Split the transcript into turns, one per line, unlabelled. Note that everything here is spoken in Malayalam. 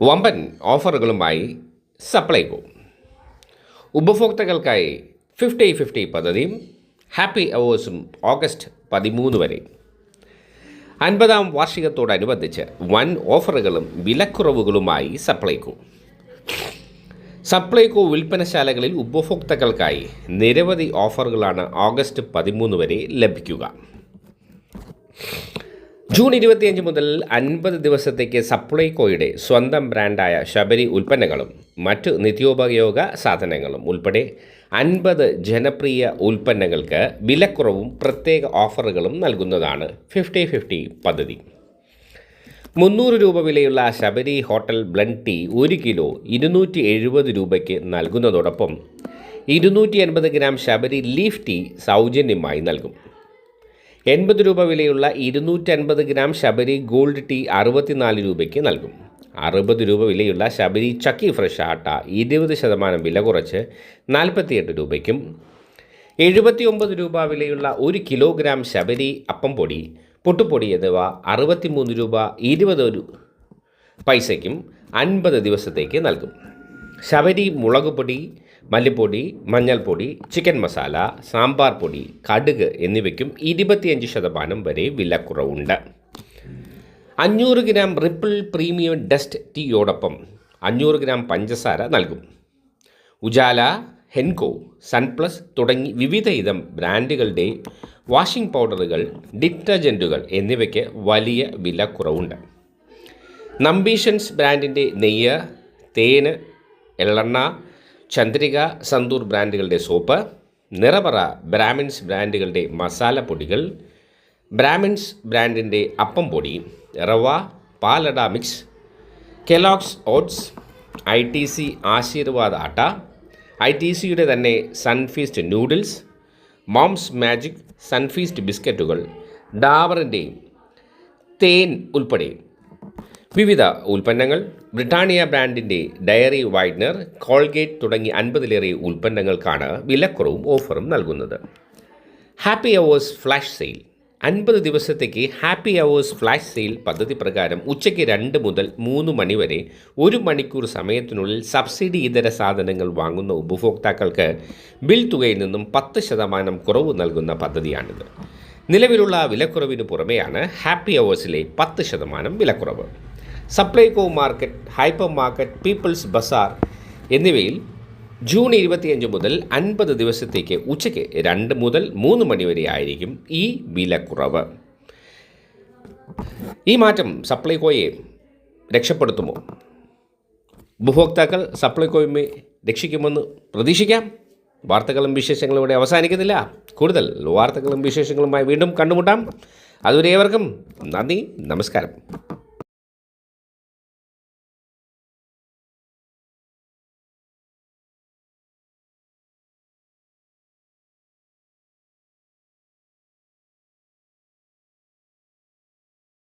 വമ്പൻ ഓഫറുകളുമായി സപ്ലൈകോ ഉപഭോക്താക്കൾക്കായി ഫിഫ്റ്റി ഫിഫ്റ്റി പദ്ധതിയും ഹാപ്പി അവേഴ്സും ഓഗസ്റ്റ് പതിമൂന്ന് വരെ. അൻപതാം വാർഷികത്തോടനുബന്ധിച്ച് വൻ ഓഫറുകളും വിലക്കുറവുകളുമായി സപ്ലൈകോ സപ്ലൈകോ വിൽപ്പനശാലകളിൽ ഉപഭോക്താക്കൾക്കായി നിരവധി ഓഫറുകളാണ് ഓഗസ്റ്റ് പതിമൂന്ന് വരെ ലഭിക്കുക. ജൂൺ ഇരുപത്തിയഞ്ച് മുതൽ അൻപത് ദിവസത്തേക്ക് സപ്ലൈകോയുടെ സ്വന്തം ബ്രാൻഡായ ശബരി ഉൽപ്പന്നങ്ങളും മറ്റ് നിത്യോപയോഗ സാധനങ്ങളും ഉൾപ്പെടെ അൻപത് ജനപ്രിയ ഉൽപ്പന്നങ്ങൾക്ക് വിലക്കുറവും പ്രത്യേക ഓഫറുകളും നൽകുന്നതാണ് ഫിഫ്റ്റി ഫിഫ്റ്റി പദ്ധതി. മുന്നൂറ് രൂപ വിലയുള്ള ശബരി ഹോട്ടൽ ബ്ലണ്ട് ടീ ഒരു കിലോ ഇരുന്നൂറ്റി എഴുപത് രൂപയ്ക്ക് നൽകുന്നതോടൊപ്പം ഇരുന്നൂറ്റി എൺപത് ഗ്രാം ശബരി ലീഫ് ടീ സൗജന്യമായി നൽകും. എൺപത് രൂപ വിലയുള്ള ഇരുന്നൂറ്റൻപത് ഗ്രാം ശബരി ഗോൾഡ് ടീ അറുപത്തിനാല് രൂപയ്ക്ക് നൽകും. അറുപത് രൂപ വിലയുള്ള ശബരി ചക്കി ഫ്രഷ് ആട്ട ഇരുപത് ശതമാനം വില കുറച്ച് നാൽപ്പത്തിയെട്ട് രൂപയ്ക്കും. എഴുപത്തി ഒമ്പത് രൂപ വിലയുള്ള ഒരു കിലോഗ്രാം ശബരി അപ്പം പൊടി പൊട്ടുപൊടി എന്നിവ അറുപത്തിമൂന്ന് രൂപ ഇരുപത് പൈസയ്ക്കും അൻപത് ദിവസത്തേക്ക് നൽകും. ശബരി മുളക് പൊടി മല്ലിപ്പൊടി മഞ്ഞൾപ്പൊടി ചിക്കൻ മസാല സാമ്പാർ പൊടി കടുക് എന്നിവയ്ക്കും ഇരുപത്തിയഞ്ച് ശതമാനം വരെ വിലക്കുറവുണ്ട്. അഞ്ഞൂറ് ഗ്രാം റിപ്പിൾ പ്രീമിയം ഡസ്റ്റ് ടീയോടൊപ്പം അഞ്ഞൂറ് ഗ്രാം പഞ്ചസാര നൽകും. ഉജാല ഹെൻകോ സൺപ്ലസ് തുടങ്ങി വിവിധ ഇതം ബ്രാൻഡുകളുടെ വാഷിംഗ് പൗഡറുകൾ ഡിറ്റർജന്റുകൾ എന്നിവയ്ക്ക് വലിയ വിലക്കുറവുണ്ട്. നമ്പീഷൻസ് ബ്രാൻഡിന്റെ നെയ്യ് തേന് എള്ളെണ്ണ ചന്ദ്രിക സന്തൂർ ബ്രാൻഡുകളുടെ സോപ്പ് നിറപറ ബ്രാഹ്മിൻസ് ബ്രാൻഡുകളുടെ മസാല പൊടികൾ ബ്രാഹ്മിൻസ് ബ്രാൻഡിന്റെ അപ്പം പൊടി റവ പാലട mix Kellogg's oats I T C Aashirvaad atta I T സിയുടെ തന്നെ Sunfeast noodles Mom's Magic Sunfeast ബിസ്ക്കറ്റുകൾ ഡാബറിന്റെയും തേൻ ഉൾപ്പെടെ. വിവിധ ഉൽപ്പന്നങ്ങൾ ബ്രിട്ടാനിയ ബ്രാൻഡിന്റെ ഡയറി വൈഡ്നർ കോൾഗേറ്റ് തുടങ്ങി അൻപതിലേറെ ഉൽപ്പന്നങ്ങൾക്കാണ് വിലക്കുറവും ഓഫറും നൽകുന്നത്. Happy hours flash sale. അൻപത് ദിവസത്തേക്ക് ഹാപ്പി അവേഴ്സ് ഫ്ലാഷ് സെയിൽ പദ്ധതി പ്രകാരം ഉച്ചയ്ക്ക് രണ്ട് മുതൽ മൂന്ന് മണി വരെ ഒരു മണിക്കൂർ സമയത്തിനുള്ളിൽ സബ്സിഡി ഇതര സാധനങ്ങൾ വാങ്ങുന്ന ഉപഭോക്താക്കൾക്ക് ബിൽ തുകയിൽ നിന്നും പത്ത് ശതമാനം കുറവ് നൽകുന്ന പദ്ധതിയാണിത്. നിലവിലുള്ള വിലക്കുറവിന് പുറമെയാണ് ഹാപ്പി അവേഴ്സിലെ പത്ത് ശതമാനം വിലക്കുറവ്. Supplyco market hyper market people's bazaar എന്നിവയിൽ ജൂൺ ഇരുപത്തിയഞ്ച് മുതൽ അൻപത് ദിവസത്തേക്ക് ഉച്ചയ്ക്ക് രണ്ട് മുതൽ മൂന്ന് മണി വരെ ആയിരിക്കും ഈ വിലക്കുറവ്. ഈ മാറ്റം സപ്ലൈകോയെ രക്ഷപ്പെടുത്തുമോ? ഉപഭോക്താക്കൾ സപ്ലൈകോയുമെ രക്ഷിക്കുമെന്ന് പ്രതീക്ഷിക്കാം. വാർത്തകളും വിശേഷങ്ങളും ഇവിടെ അവസാനിക്കുന്നില്ല. കൂടുതൽ വാർത്തകളും വിശേഷങ്ങളുമായി വീണ്ടും കണ്ടുമുട്ടാം. അതുവരെ ഏവർക്കും നന്ദി നമസ്കാരം.